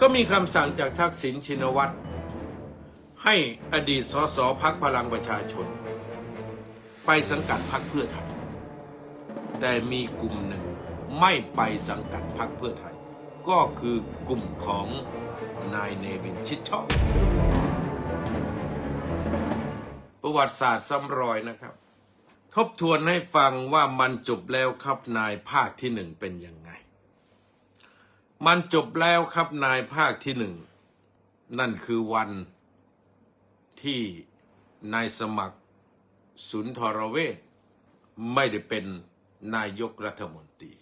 ก็มีคำสั่งจากทักษิณชินวัตร ให้อดีตสสพักพลังประชาชน ไปสังกัดพักเพื่อไทย แต่มีกลุ่มหนึ่งไม่ไปสังกัดพักเพื่อไทย ก็คือกลุ่มของนายเนวินชิดชอบ ประวัติศาสตร์ซ้ำรอยนะครับ ทบทวนให้ฟังว่ามันจบแล้วครับนายภาคที่หนึ่งเป็นยังไง มันจบแล้วครับนายภาคที่หนึ่ง นั่นคือวันที่นายสมัครสุนทรเวชไม่ได้เป็นนายกรัฐมนตรี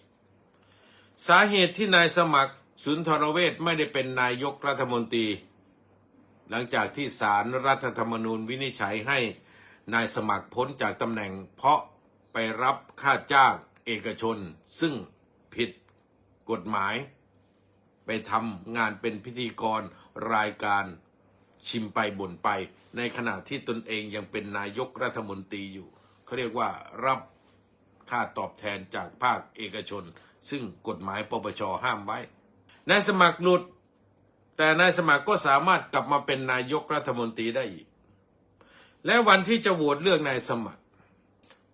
สาเหตุที่นายสมัครสุนทรเวชไม่ได้เป็นนายกรัฐมนตรี หลังจากที่ศาลรัฐธรรมนูญวินิจฉัยให้นายสมัครพ้นจากตำแหน่ง เพราะไปรับค่าจ้างเอกชน ซึ่งผิดกฎหมาย ไปทำงานเป็นพิธีกรรายการชิมไปบ่นไป ในขณะที่ตนเองยังเป็นนายกรัฐมนตรีอยู่เขาเรียกว่ารับค่าตอบแทนจากภาคเอกชน ซึ่งกฎหมายปปชห้ามไว้นายสมัครหลุด แต่นายสมัครก็สามารถกลับมาเป็นนายกรัฐมนตรีได้อีก และวันที่จะโหวตเลือกนายสมัคร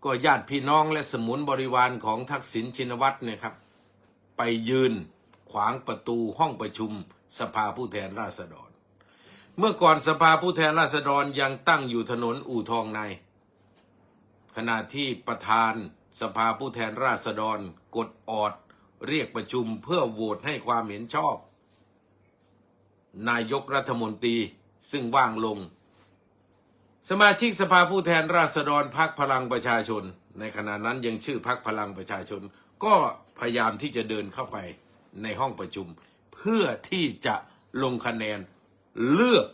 ก็ญาติพี่น้องและสมุนบริวารของทักษิณชินวัตรเนี่ยครับ ไปยืน ขวางประตูห้องประชุมสภาผู้แทนราษฎร เมื่อก่อนสภาผู้แทนราษฎรยังตั้งอยู่ถนนอู่ทองใน ขณะที่ประธานสภาผู้แทนราษฎรกดออดเรียกประชุมเพื่อโหวตให้ความเห็นชอบ นายกรัฐมนตรีซึ่งว่างลง สมาชิกสภาผู้แทนราษฎรพักพลังประชาชน ในขณะนั้นยังชื่อพักพลังประชาชน ก็พยายามที่จะเดินเข้าไป ในห้องประชุม เพื่อที่จะลงคะแนนเลือก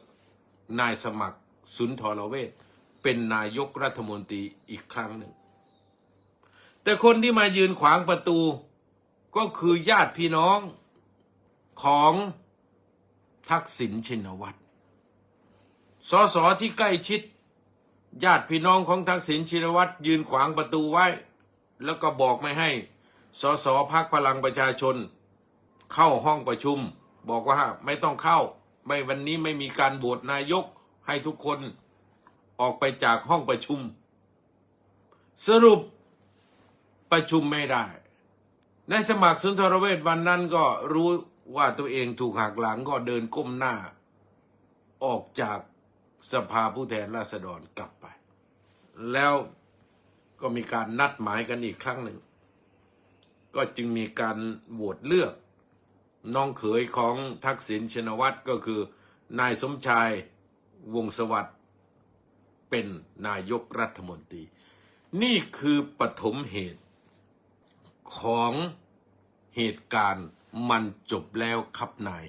นายสมัครสุนทรเวชเป็นนายกรัฐมนตรีอีกครั้งหนึ่ง แต่คนที่มายืนขวางประตูก็คือญาติพี่น้องของทักษิณชินวัตร สสที่ใกล้ชิด ญาติพี่น้องของทักษิณชินวัตรยืนขวางประตูไว้ แล้วก็บอกไม่ให้ สสพักพลังประชาชน เข้าห้องประชุม บอกว่าไม่ต้องเข้า ไม่วันนี้ไม่มีการโหวตนายกให้ทุกคนออกไปจากห้องประชุม สรุปประชุมไม่ได้ ในสมัครสุนทรเวชวันนั้นก็รู้ว่าตัวเองถูกหักหลังก็เดินก้มหน้า ออกจากสภาผู้แทนราษฎรกลับไป แล้วก็มีการนัดหมายกันอีกครั้งหนึ่ง ก็จึงมีการโหวตเลือก น้องเขยของทักษิณชินวัตรก็คือนายสมชายวงศสวัสดิ์เป็นนายกรัฐมนตรี นี่คือปฐมเหตุของเหตุการณ์มันจบแล้วครับนาย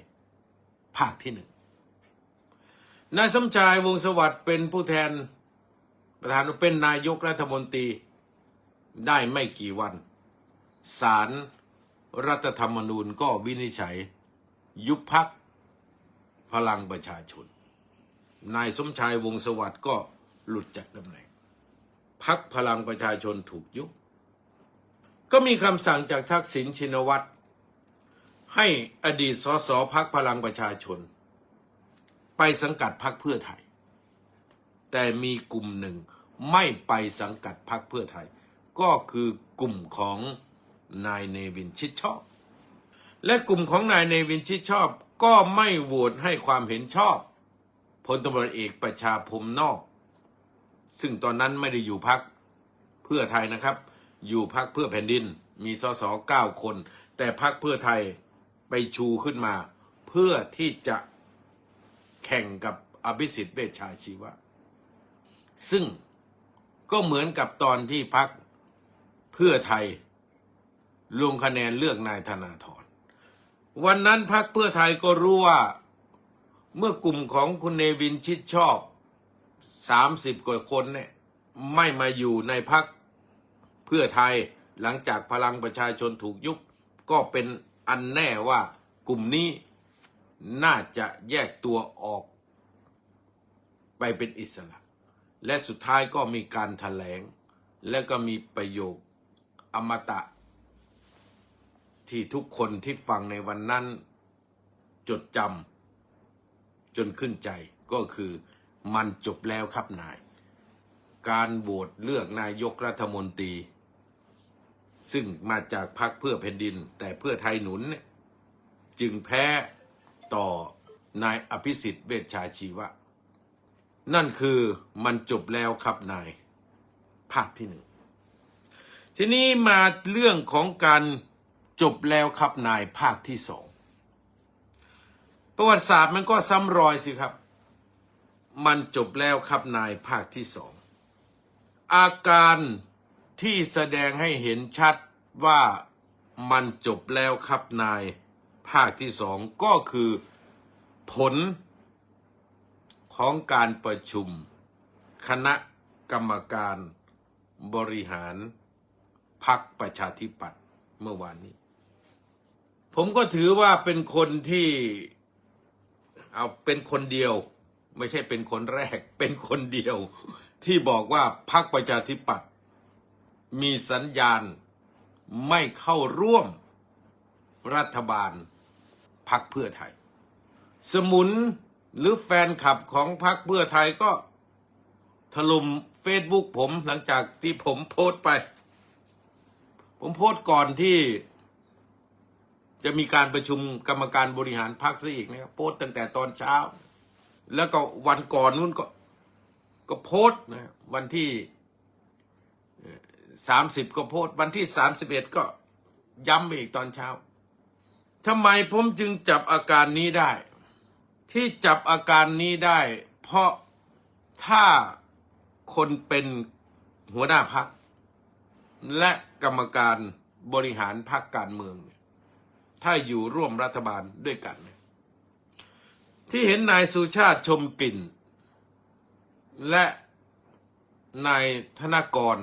ภาคที่หนึ่งนายสมชายวงศสวัสดิ์เป็นผู้แทนประธานเป็นนายกรัฐมนตรีได้ไม่กี่วันศาล รัฐธรรมนูญก็วินิจฉัย ยุบพักพลังประชาชน นายสมชายวงศสวัสดิ์ก็หลุดจากตำแหน่งพักพลังประชาชนถูกยุบ ก็มีคำสั่งจากทักษิณชินวัตรให้อดีตสสพักพลังประชาชน ไปสังกัดพักเพื่อไทย แต่มีกลุ่มหนึ่งไม่ไปสังกัดพักเพื่อไทย ก็คือกลุ่มของ นายเนวินชิดชอบ และกลุ่มของนายเนวินชิดชอบก็ไม่โหวตให้ความเห็นชอบพลตำรวจเอกประชาพรมนอก ซึ่งตอนนั้นไม่ได้อยู่พักเพื่อไทยนะครับ อยู่พักเพื่อแผ่นดินมีสสเก้าคน แต่พักเพื่อไทยไปชูขึ้นมา เพื่อที่จะแข่งกับอภิสิทธิ์เวชชาชีวะ ซึ่งก็เหมือนกับตอนที่พักเพื่อไทย ลงคะแนนเลือกนายธนาธรวันนั้นพักเพื่อไทยก็รู้ว่า เมื่อกลุ่มของคุณเนวินชิดชอบสามสิบกว่าคนเนี่ยไม่มาอยู่ในพักเพื่อไทยหลังจากพลังประชาชนถูกยุบก็เป็นอันแน่ว่ากลุ่มนี้น่าจะแยกตัวออกไปเป็นอิสระ และสุดท้ายก็มีการถแถลง และก็มีประโยคอมตะ ที่ทุกคนที่ฟังในวันนั้น จดจำจนขึ้นใจก็คือมันจบแล้วครับนาย การโหวตเลือกนายกรัฐมนตรี ซึ่งมาจากพรรคเพื่อแผ่นดิน แต่เพื่อไทยหนุน จึงแพ้ต่อนายอภิสิทธิ์เวชชาชีวะ นั่นคือมันจบแล้วครับนาย ภาคที่หนึ่งทีนี้มาเรื่องของการ จบแล้วครับนายภาคที่สองประวัติศาสตร์มันก็ซ้ำรอยสิครับ มันจบแล้วครับนายภาคที่สองอาการที่แสดงให้เห็นชัดว่ามันจบแล้วครับนายภาคที่สองก็คือผลของการประชุม คณะกรรมการบริหารพรรคประชาธิปัตย์เมื่อวานนี้ ผมก็ถือว่าเป็นคนที่เอาเป็นคนเดียว ไม่ใช่เป็นคนแรก เป็นคนเดียว ที่บอกว่าพรรคประชาธิปัตย์มีสัญญาณไม่เข้าร่วมรัฐบาลพรรคเพื่อไทย สมุนหรือแฟนคลับของพรรคเพื่อไทยก็ถล่มเฟซบุ๊กผมหลังจากที่ผมโพสต์ไป ผมโพสต์ก่อนที่ จะมีการประชุมกรรมการบริหารพรรคซะอีกนะครับโพสต์ตั้งแต่ตอนเช้า แล้วก็วันก่อนนู้นก็ ก็โพสต์นะวันที่สามสิบก็โพสต์วันที่สามสิบเอ็ดก็ย้ำอีกตอนเช้าทำไมผมจึงจับอาการนี้ได้ ที่จับอาการนี้ได้ เพราะถ้าคนเป็นหัวหน้าพัก และกรรมการบริหารพรรคการเมืองเนี่ย ถ้าอยู่ร่วมรัฐบาลด้วยกัน ที่เห็นนายสุชาติชมกลิ่น และนายธนกร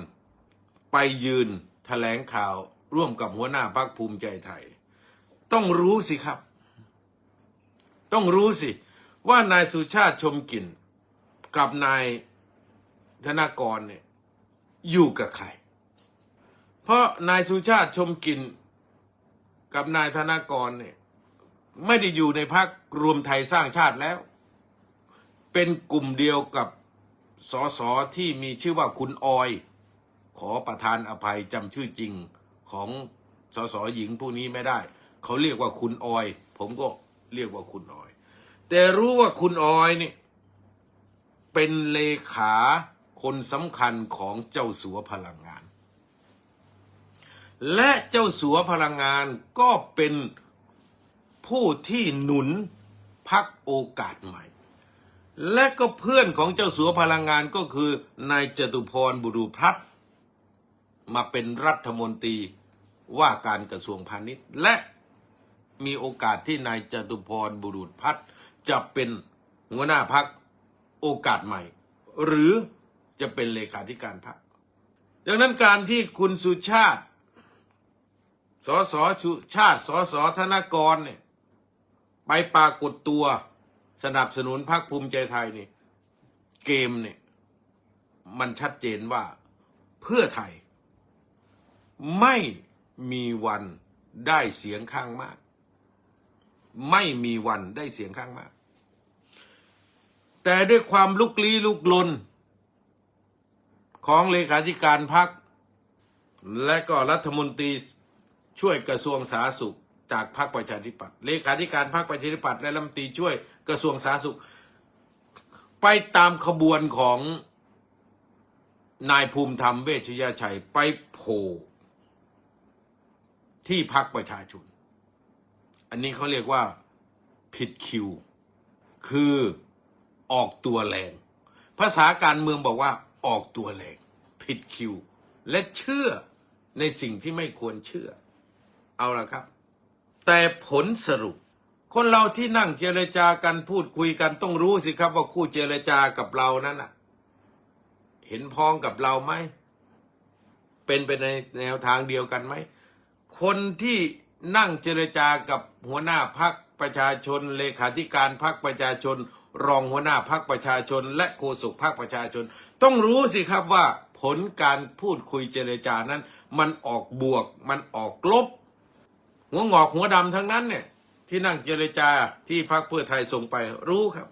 ไปยืนแถลงข่าวร่วมกับหัวหน้าพรรคภูมิใจไทย ต้องรู้สิครับ ต้องรู้สิ ว่านายสุชาติชมกลิ่น กับนายธนากรเนี่ยอยู่กับใคร เพราะนายสุชาติชมกลิ่น กับนายธนากรเนี่ยไม่ได้อยู่ในพักรวมไทยสร้างชาติแล้ว เป็นกลุ่มเดียวกับสสที่มีชื่อว่าคุณออย ขอประทานอภัยจำชื่อจริงของสสหญิงผู้นี้ไม่ได้ เขาเรียกว่าคุณออย ผมก็เรียกว่าคุณออย แต่รู้ว่าคุณออยนี่เป็นเลขาคนสำคัญของเจ้าสัวพลังงาน และเจ้าสัวพลังงานก็เป็นผู้ที่หนุนพักโอกาสใหม่ และก็เพื่อนของเจ้าสัวพลังงานก็คือนายจตุพรบุรุพัฒน์มาเป็นรัฐมนตรีว่าการกระทรวงพาณิชย์ และมีโอกาสที่นายจตุพรบุรุษพัฒน์จะเป็นหัวหน้าพักโอกาสใหม่ หรือจะเป็นเลขาธิการพรรคดังนั้นการที่คุณสุชาติ สสชุชาติสสธนกรเนี่ยไปปรากฏตัวสนับสนุนพรรคภูมิใจไทยนี่เกมเนี่ยมันชัดเจนว่าเพื่อไทย ไม่มีวันได้เสียงข้างมาก ไม่มีวันได้เสียงข้างมาก แต่ด้วยความลุกลี้ลุกลน ของเลขาธิการพรรคและก็รัฐมนตรี ช่วยกระทรวงสาธารณสุข จากพรรคประชาธิปัตย์เลขาธิการพรรคประชาธิปัตย์และรัฐมนตรีช่วยกระทรวงสาธารณสุข ไปตามขบวนของนายภูมิธรรมเวชยชัยไปโผล่ที่พรรคประชาชน อันนี้เขาเรียกว่าผิดคิว คือออกตัวแรง ภาษาการเมืองบอกว่าออกตัวแรง ผิดคิว และเชื่อในสิ่งที่ไม่ควรเชื่อ เอาละครับ แต่ผลสรุป คนเราที่นั่งเจรจากันพูดคุยกันต้องรู้สิครับว่าคู่เจรจากับเรานั้นน่ะ เห็นพ้องกับเราไหมเป็นไปในแนวทางเดียวกันไหมคนที่นั่งเจรจากับหัวหน้าพักประชาชน เลขาธิการพักประชาชน รองหัวหน้าพักประชาชน และโฆษกพักประชาชน ต้องรู้สิครับว่าผลการพูดคุยเจรจานั้น มันออกบวก มันออกลบ หัวงอกหัวดำทั้งนั้นเนี่ยที่นั่งเจรจาที่พักเพื่อไทยส่งไปรู้ครับ